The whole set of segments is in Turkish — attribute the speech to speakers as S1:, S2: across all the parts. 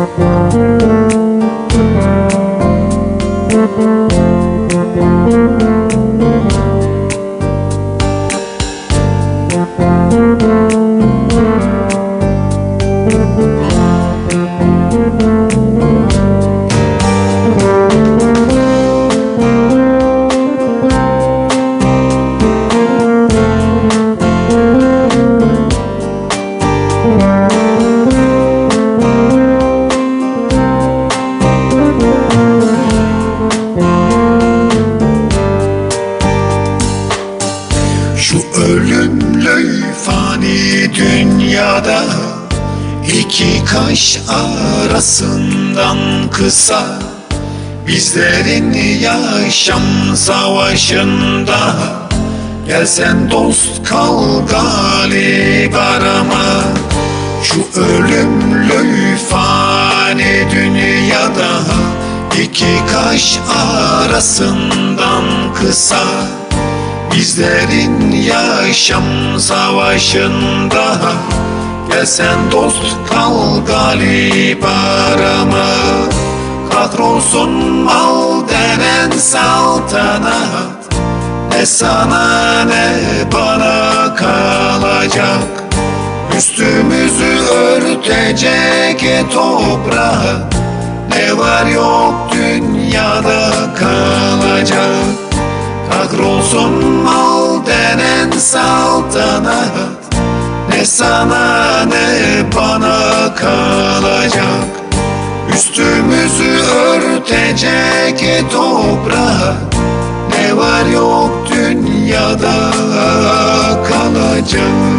S1: Thank you. Şu ölümlü fani dünyada iki kaş arasından kısa Bizlerin yaşam savaşında Gelsen dost kal galip arama. Şu ölümlü fani dünyada iki kaş arasından kısa Bizlerin yaşam savaşında. Gelsen dost kal galip arama. Kahrolsun mal denen saltanat Ne sana ne bana kalacak. Üstümüzü örtecek toprak Ne var yok dünyada kalacak saltanat. Ne sana ne bana kalacak. Üstümüzü örtecek toprak. Ne var yok dünyada kalacak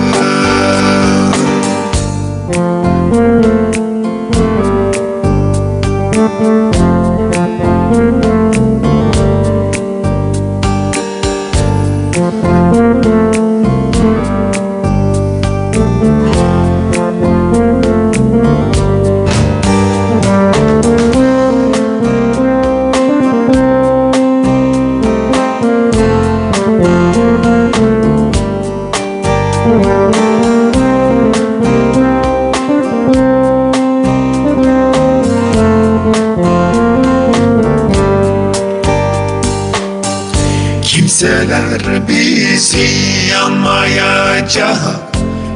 S1: Kimseler bizi yanmayacak.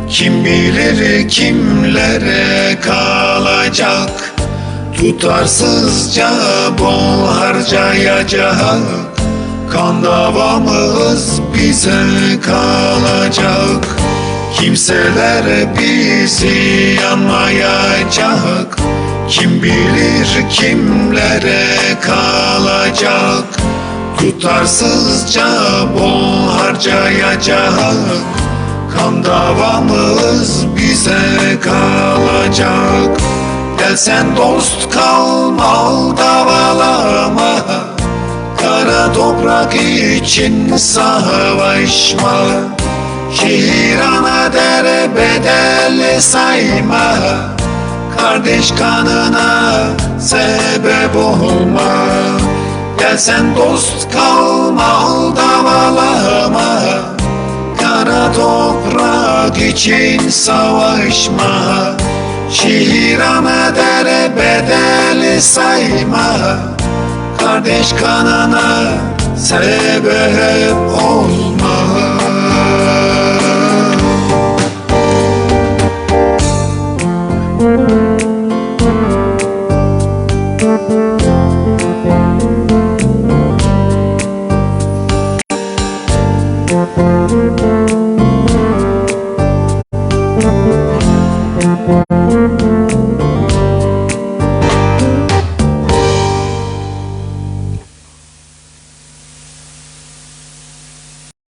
S1: Kim bilir kimlere kalacak. Tutarsızca bol harcayacak Kan davamız bize kalacak. Kimseler bizi yanmayacak. Kim bilir kimlere kalacak. Tutarsızca bol harcayacak. Kan davamız bize kalacak. Gelsen dost kal mal davalama Kara toprak için savaşma. Şehir ana dere bedel sayma. Kardeş kanına sebep olma. Gelsen dost kal mal davalama Kara toprak için savaşma. Şehir ana dere bedel sayma Kardeş kanına sebep olma